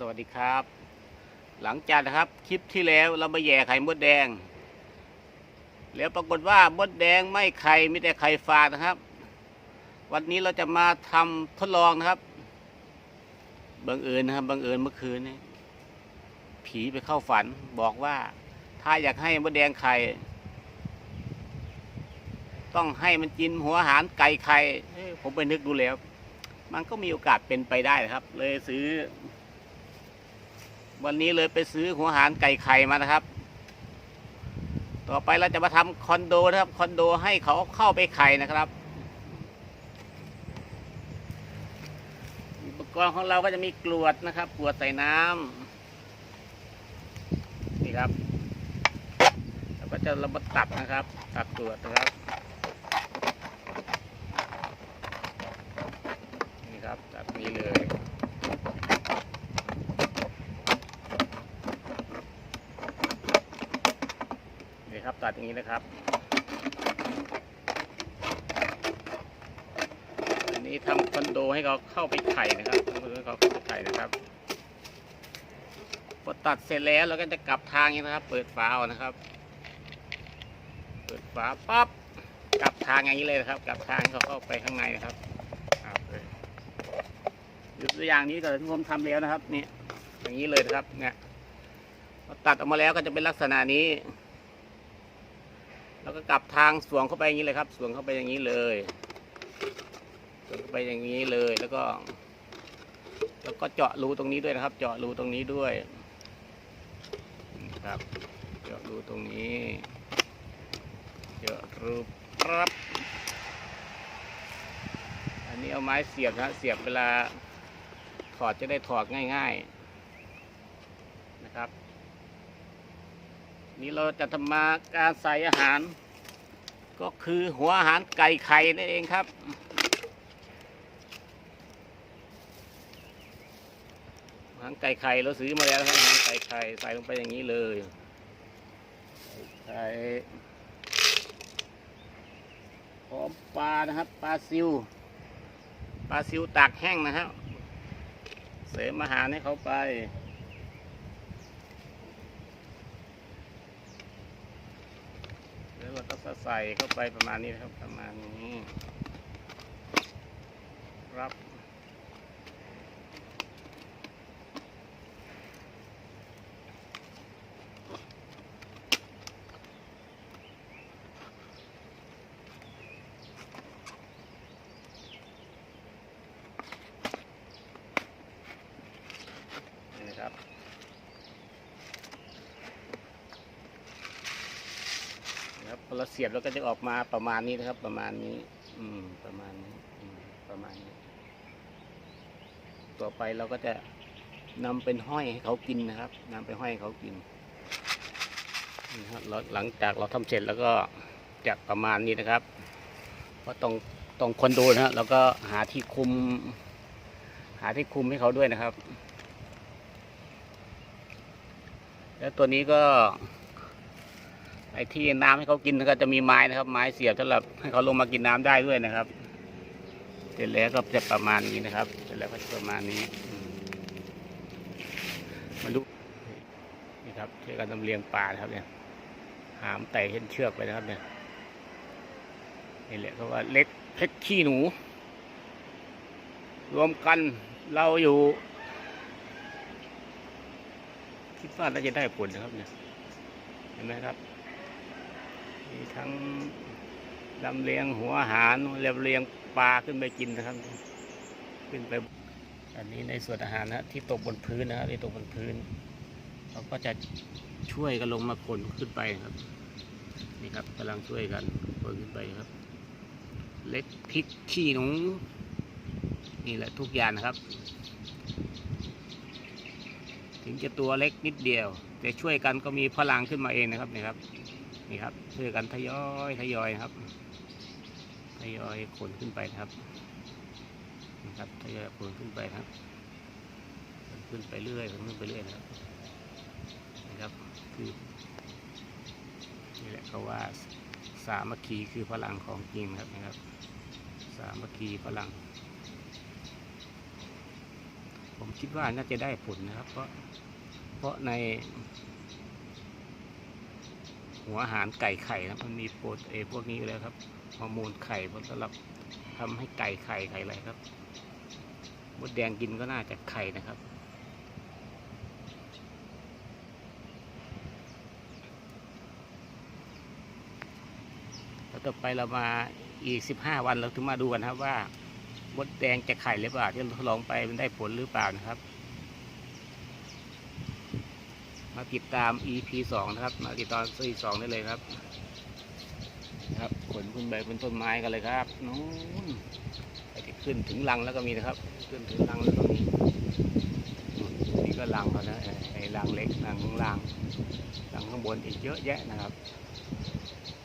สวัสดีครับ หลังจากนะครับคลิปที่แล้วเรามาแย่ไข่มดแดง แล้วปรากฏว่ามดแดงไม่ไข่มีแต่ไข่ฟานะครับ วันนี้เราจะมาทำทดลองนะครับบังเอิญนะครับบังเอิญเมื่อคืนนี้ผีไปเข้าฝันบอกว่าถ้าอยากให้มดแดงไข่ต้องให้มันกินหัวอาหารไก่ไข่ผมไปนึกดูแล้ว มันก็มีโอกาสเป็นไปได้นะครับ เลยซื้อ วันนี้เลยไปซื้อหัวหารไก่ไข่มานะครับ ต่อไปเราจะมาทำคอนโดนะครับคอนโดให้เขาเข้าไปไข่นะครับ อุปกรณ์ของเราก็จะมีกรวดนะครับกรวดใส่น้ำนี่ครับแล้วก็จะเรามาตัดนะครับ ตัดกรวดนะครับนี่ครับตัดนี้เลย ครับ ตัดอย่างนี้นะครับ อันนี้ทำคอนโดให้เขาเข้าไปไข่นะครับทำคอนโดให้เขาเข้าไปไข่นะครับพอตัดเสร็จแล้วเราก็จะกลับทางอย่างนี้นะครับ เปิดฝาเอานะครับ เปิดฝาปั๊บกลับทางอย่างนี้เลยนะครับ กลับทางเขาเข้าไปข้างในนะครับยกตัวอย่างนี้ก็ที่ผมทำแล้วนะครับนี่อย่างนี้เลยนะครับ เนี่ยพอตัดออกมาแล้วก็จะเป็นลักษณะนี้ แล้วก็กลับทางสวงเข้าไปอย่างนี้เลยครับ สวงเข้าไปอย่างนี้เลยสวงเข้าไปอย่างนี้เลยแล้วก็ แล้วก็เจาะรูตรงนี้ด้วยนะครับ เจาะรูตรงนี้ด้วยครับ เจาะรูตรงนี้ เจาะรูปั๊บอันนี้เอาไม้เสียบนะเสียบเวลาถอดจะได้ถอดง่าย ๆ นะครับ นี่เราจะทำมาการใส่อาหาร ก็คือหัวอาหารไก่ไข่นั่นเองครับ อาหารไก่ไข่เราซื้อมาแล้วครับอาหารไก่ไข่ใส่ลงไปอย่างนี้เลยไก่พร้อมปลานะครับปลาซิวปลาซิวตากแห้งนะครับ เสริมอาหารให้เขาไป แล้วเราก็ใส่เข้าไปประมาณนี้นะครับประมาณนี้ รับนี่นะครับ นะครับพอ เราเสียบแล้วก็จะออกมาประมาณนี้นะครับ ประมาณนี้ อืม ประมาณนี้ประมาณนี้ ต่อไปเราก็จะนำเป็นห้อยให้เขากินนะครับนำไปห้อยให้เขากินนี่ครับแล้วหลังจากเราทำเสร็จแล้วก็จะประมาณนี้นะครับเพราะตรงตรงคนโดนะฮะเราก็หาที่คุม หาที่คุมให้เขาด้วยนะครับ แล้วตัวนี้ก็ อ้ที่น้ำให้เขากินก็จะมีไม้นะครับ ไม้เสียบสำหรับให้เขาลงมากินน้ำได้ด้วยนะครับ เสร็จแล้วก็จะประมาณนี้นะครับ เสร็จแล้วก็จะประมาณนี้มาดูนี่ครับช่วยกันทำเลียงปลาครับเนี่ย หามไต่เห็นเชือกไปนะครับเนี่ยนี่แหละเขาว่าเล็กเพชรขี้หนู รวมกันเราอยู่ คิดว่าน่าจะได้ผลนะครับเนี่ยเห็นไหมครับ มีทั้งลำเลียงหัวอาหารลำเลียงปลาขึ้นไปกินนะครับ ขึ้นไป อันนี้ในส่วนอาหารนะที่ตกบนพื้นนะครับที่ตกบนพื้น เราก็จะช่วยกันลงมาขนขึ้นไปครับ นี่ครับกำลังช่วยกันขนขึ้นไปครับ เล็กพริกขี้หนูนี่แหละทุกอย่างนะครับ ถึงจะตัวเล็กนิดเดียว แต่ช่วยกันก็มีพลังขึ้นมาเองนะครับนี่ครับ นี่ครับช่วยกันทยอยทยอยครับ ทยอยขนขึ้นไปครับนะครับทยอยขนขึ้นไปครับขนขึ้นไปเรื่อยขนขึ้นไปเรื่อยนะครับนะครับคือนี่แหละเขาว่าสามัคคีคือพลังของจริงครับนะครับ สามัคคีพลัง ผมคิดว่าน่าจะได้ผลนะครับ เพราะเพราะใน หัวอาหารไก่ไข่นะมันมีโปรตีนพวกนี้อยู่แล้วครับฮอร์โมนไข่ผลสำหรับทำให้ไก่ไข่ไข่อะไรครับมดแดงกินก็น่าจะไข่นะครับแล้วต่อไปเรามาอีกสิบห้าวันเราถึงมาดูกันครับว่ามดแดงจะไข่หรือเปล่าที่เราทดลองไปมันได้ผลหรือเปล่านะครับ มาติดตาม EP สองนะครับ มาติดตาม EP สองได้เลยครับนะครับขนขึ้นไปบนต้นไม้กันเลยครับนู้นไปขึ้นถึงรังแล้วก็มีนะครับ ขึ้นถึงรังแล้วก็มีนี่ก็รังเขานะไอ้ไอ้รังเล็กรังข้างล่างรังข้างบนอีกเยอะแยะนะครับ